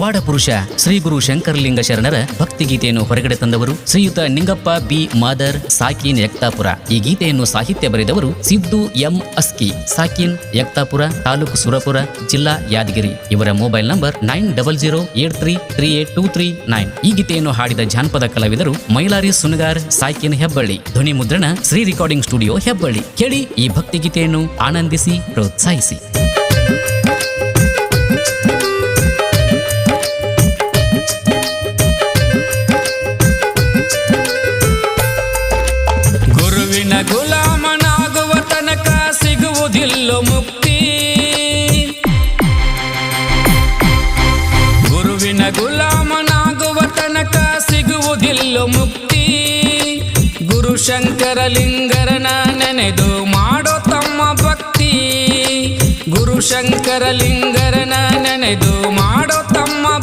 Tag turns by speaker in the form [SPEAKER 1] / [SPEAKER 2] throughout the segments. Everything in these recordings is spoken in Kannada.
[SPEAKER 1] ಪವಾಡ ಪುರುಷ ಶ್ರೀ ಗುರು ಶಂಕರಲಿಂಗ ಶರಣರ ಭಕ್ತಿ ಗೀತೆಯನ್ನು ಹೊರಗಡೆ ತಂದವರು ಶ್ರೀಯುತ ನಿಂಗಪ್ಪ ಬಿ ಮಾದರ್ ಸಾಕಿನ್ ಯಕ್ತಾಪುರ. ಈ ಗೀತೆಯನ್ನು ಸಾಹಿತ್ಯ ಬರೆದವರು ಸಿದ್ದು ಎಂ ಅಸ್ಕಿ, ಸಾಕಿನ್ ಯಕ್ತಾಪುರ, ತಾಲೂಕು ಸುರಪುರ, ಜಿಲ್ಲಾ ಯಾದಗಿರಿ. ಇವರ mobile number nine double zero eight three three eight two three nine. ಈ ಗೀತೆಯನ್ನು ಹಾಡಿದ ಜಾನಪದ ಕಲಾವಿದರು ಮೈಲಾರಿ ಸುನಗಾರ್, ಸಾಕಿನ್ ಹೆಬ್ಬಳ್ಳಿ. ಧ್ವನಿ ಮುದ್ರಣ ಶ್ರೀ ರೆಕಾರ್ಡಿಂಗ್ ಸ್ಟುಡಿಯೋ ಹೆಬ್ಬಳ್ಳಿ. ಕೇಳಿ ಈ ಭಕ್ತಿ ಗೀತೆಯನ್ನು ಆನಂದಿಸಿ, ಪ್ರೋತ್ಸಾಹಿಸಿ.
[SPEAKER 2] ಗುಲಾಮನಾಗುವ ತನಕ ಸಿಗುವುದಿಲ್ಲ ಮುಕ್ತಿ. ಗುರುವಿನ ಗುಲಾಮನಾಗುವ ತನಕ ಸಿಗುವುದಿಲ್ಲ ಮುಕ್ತಿ. ಗುರು ಶಂಕರಲಿಂಗರನ ನೆನೆದು ಮಾಡೋ ತಮ್ಮ ಭಕ್ತಿ. ಗುರು ಶಂಕರಲಿಂಗರನ ನೆನೆದು ಮಾಡೋ ತಮ್ಮ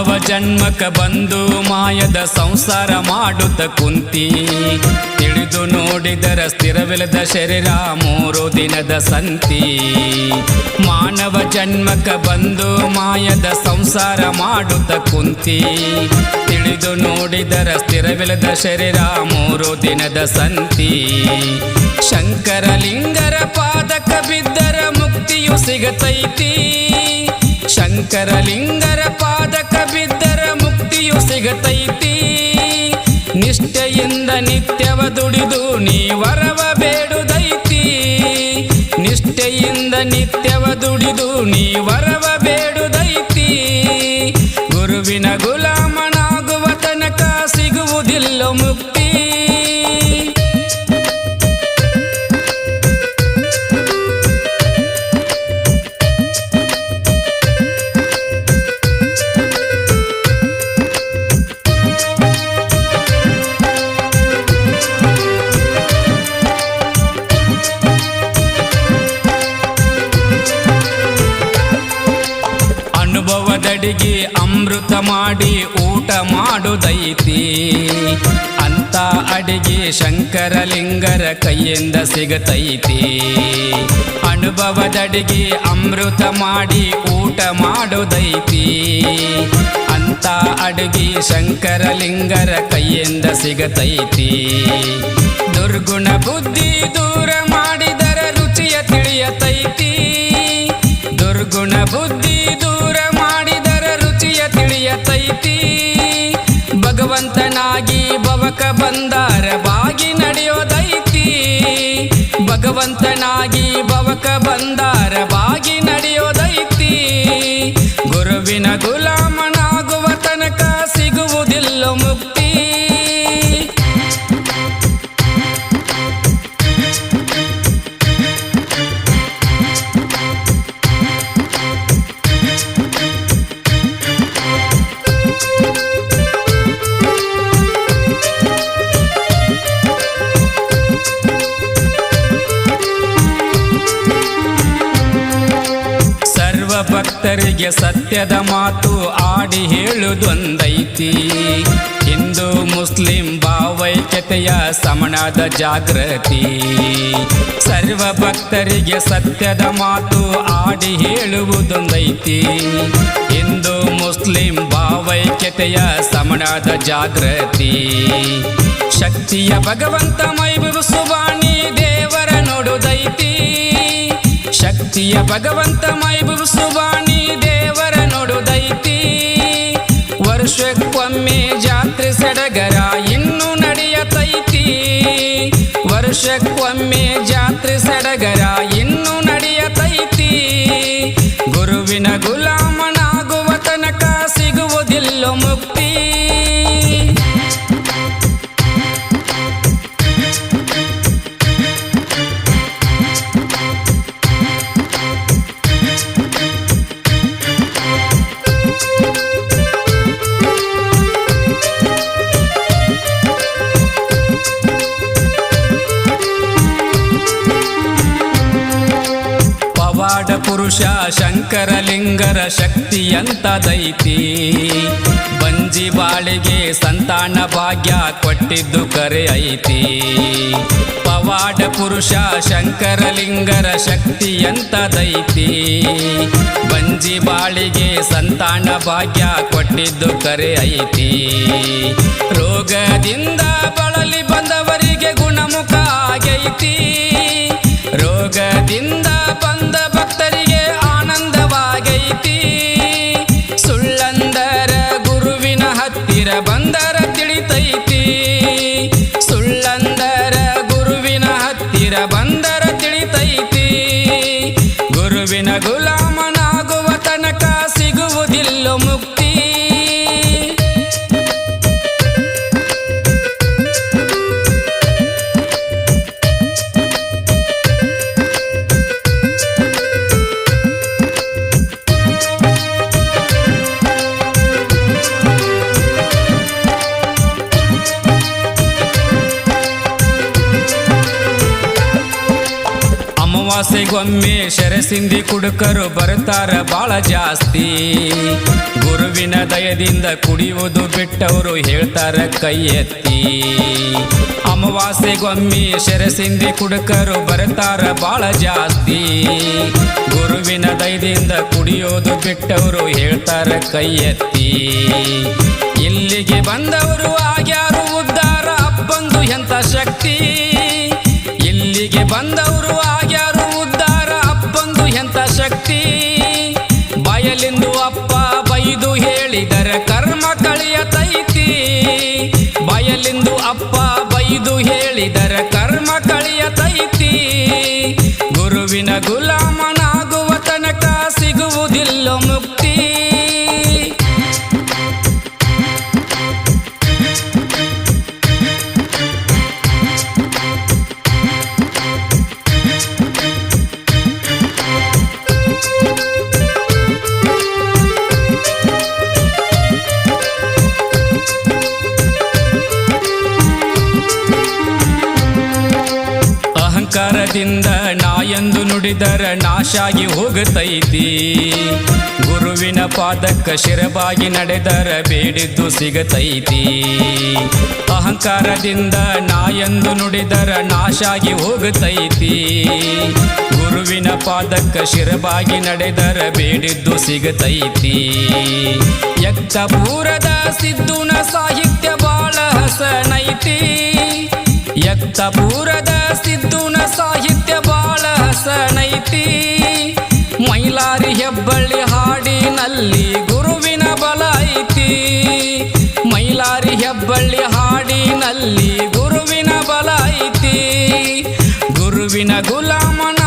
[SPEAKER 2] ಮಾನವ ಜನ್ಮಕ ಬಂದು ಮಾಯದ ಸಂಸಾರ ಮಾಡುತ್ತ ಕುಂತಿ. ತಿಳಿದು ನೋಡಿದರ ಸ್ಥಿರವಿಲ್ಲದ ಶರೀರ ಮೂರು ದಿನದ ಸಂತಿ. ಮಾನವ ಜನ್ಮಕ ಬಂದು ಮಾಯದ ಸಂಸಾರ ಮಾಡುತ್ತ ಕುಂತಿ. ತಿಳಿದು ನೋಡಿದರ ಸ್ಥಿರವಿಲ್ಲದ ಶರೀರ ಮೂರು ದಿನದ ಸಂತಿ. ಶಂಕರಲಿಂಗರ ಪಾದಕ ಬಿದ್ದರ ಮುಕ್ತಿಯು ಸಿಗತೈತಿ. ಶಂಕರಲಿಂಗರ ನಿಷ್ಠೆಯಿಂದ ನಿತ್ಯವ ದುಡಿದು ನೀ ವರವ ಬೇಡುದೈತಿ. ನಿಷ್ಠೆಯಿಂದ ನಿತ್ಯವ ದುಡಿದು ನೀ ವರವ ಬೇಡುದೈತಿ. ಗುರುವಿನ ಗುಲಾಮನಾಗುವ ತನಕ ಸಿಗುವುದಿಲ್ಲ ಮುಕ್ತಿ. ಮಾಡುದೈತಿ. ಅಂತ ಅಡಿಗೆ ಶಂಕರಲಿಂಗರ ಕೈಯಿಂದ ಸಿಗತೈತಿ. ಅನುಭವದಡಿಗೆ ಅಮೃತ ಮಾಡಿ ಊಟ ಮಾಡುದೈತಿ. ಅಂತ ಅಡುಗೆ ಶಂಕರಲಿಂಗರ ಕೈಯಿಂದ ಸಿಗತೈತಿ. ದುರ್ಗುಣ ಬುದ್ಧಿ ದೂರ ಮಾಡಿದರ ಭವಕ ಬಂದಾರ ಬಾಗಿ ನಡೆಯೋದೈತಿ. ಭಗವಂತನಾಗಿ ಭವಕ ಬಂದಾರ. ಭಕ್ತರಿಗೆ ಸತ್ಯದ ಮಾತು ಆಡಿ ಹೇಳುದೊಂದೈತಿ. ಹಿಂದೂ ಮುಸ್ಲಿಂ ಭಾವೈಕ್ಯತೆಯ ಸಮಣದ ಜಾಗೃತಿ. ಸರ್ವ ಭಕ್ತರಿಗೆ ಸತ್ಯದ ಮಾತು ಆಡಿ ಹೇಳುವುದೊಂದೈತಿ. ಹಿಂದೂ ಮುಸ್ಲಿಂ ಭಾವೈಕ್ಯತೆಯ ಸಮಣದ ಜಾಗೃತಿ. ಶಕ್ತಿಯ ಭಗವಂತ ಮೈ ಸುವಾಣಿ ದೇವರ ನೋಡುದೈತಿ. ಶಕ್ತಿಯ ಭಗವಂತ ಮೈಬು ಸುಬಾಣಿ ದೇವರ ನೋಡುದೈತಿ ವರ್ಷಕ್ಕೊಮ್ಮೆ ಜಾತ್ರೆ ಸಡಗರ ಇನ್ನು ನಡೆಯತೈತಿ. ವರ್ಷಕ್ಕೊಮ್ಮೆ ಜಾತ್ರೆ ಸಡಗರ ಇನ್ನು ನಡೆಯತೈತಿ. ಗುರುವಿನ ಗುಲಾಮನಾಗುವ ತನಕ ಸಿಗುವುದಿಲ್ಲ ಮುಕ್ತಿ. ಪುರುಷ ಶಂಕರಲಿಂಗರ ಶಕ್ತಿ ಎಂತದೈತಿ ಬಂಜಿ ಬಾಳಿಗೆ ಸಂತಾನ ಭಾಗ್ಯ ಕೊಟ್ಟಿದ್ದು ಕರೆ ಐತಿ. ಪವಾಡ ಪುರುಷ ಶಂಕರಲಿಂಗರ ಶಕ್ತಿ ಎಂತದೈತಿ ಬಂಜಿ ಬಾಳಿಗೆ ಸಂತಾನ ಭಾಗ್ಯ ಕೊಟ್ಟಿದ್ದು ಕರೆ ಐತಿ. ರೋಗದಿಂದ ಬಳಲಿ ಬಂದವರಿಗೆ ಗುಣಮುಖ ಆಗೈತಿ. ರೋಗದಿಂದ ಬಂದ ಭಕ್ತರಿಗೆ ಅಮಾವಾಸ್ಯೆಗೊಮ್ಮೆ ಶರಸಿಂದಿ ಕುಡುಕರು ಬರ್ತಾರ ಬಾಳ ಜಾಸ್ತಿ. ಗುರುವಿನ ದಯದಿಂದ ಕುಡಿಯುವುದು ಬಿಟ್ಟವರು ಹೇಳ್ತಾರ ಕೈ ಎತ್ತಿ. ಅಮಾವಾಸ್ಯೆಗೊಮ್ಮೆ ಶರಸಿಂದಿ ಕುಡುಕರು ಬರ್ತಾರ ಬಾಳ ಜಾಸ್ತಿ. ಗುರುವಿನ ದಯದಿಂದ ಕುಡಿಯೋದು ಬಿಟ್ಟವರು ಹೇಳ್ತಾರ ಕೈ ಎತ್ತಿ. ಇಲ್ಲಿಗೆ ಬಂದವರು ಆಗ್ಯಾರು ಉದ್ದಾರ ಅಪ್ಪಂದು ಎಂತ ಶಕ್ತಿ. ಬೈದು ನುಡಿದರ ನಾಶಾಗಿ ಹೋಗತೈತಿ. ಗುರುವಿನ ಪಾದಕ್ಕ ಶಿರಬಾಗಿ ನಡೆದರ ಬೇಡಿದ್ದು ಸಿಗತೈತಿ. ಅಹಂಕಾರದಿಂದ ನಾ ಎಂದು ನುಡಿದರ ನಾಶಾಗಿ ಹೋಗತೈತಿ. ಗುರುವಿನ ಪಾದಕ್ಕ ಶಿರಬಾಗಿ ನಡೆದರ ಬೇಡಿದ್ದು ಸಿಗತೈತಿ. ಯಕ್ಷಪೂರದ ಸಿದ್ದುನ ಸಾಹಿತ್ಯ ಬಾಳ ಹಸನೈತಿ. ಯಕ್ತಪೂರದ ಸಿದ್ದುನ ಹಸನೈತಿ ಮೈಲಾರಿ ಹೆಬ್ಬಳ್ಳಿ ಹಾಡಿನಲ್ಲಿ ಗುರುವಿನ ಬಲ ಐತಿ. ಮೈಲಾರಿ ಹೆಬ್ಬಳ್ಳಿ ಹಾಡಿನಲ್ಲಿ ಗುರುವಿನ ಬಲ ಐತಿ. ಗುರುವಿನ ಮುಕ್ತಿ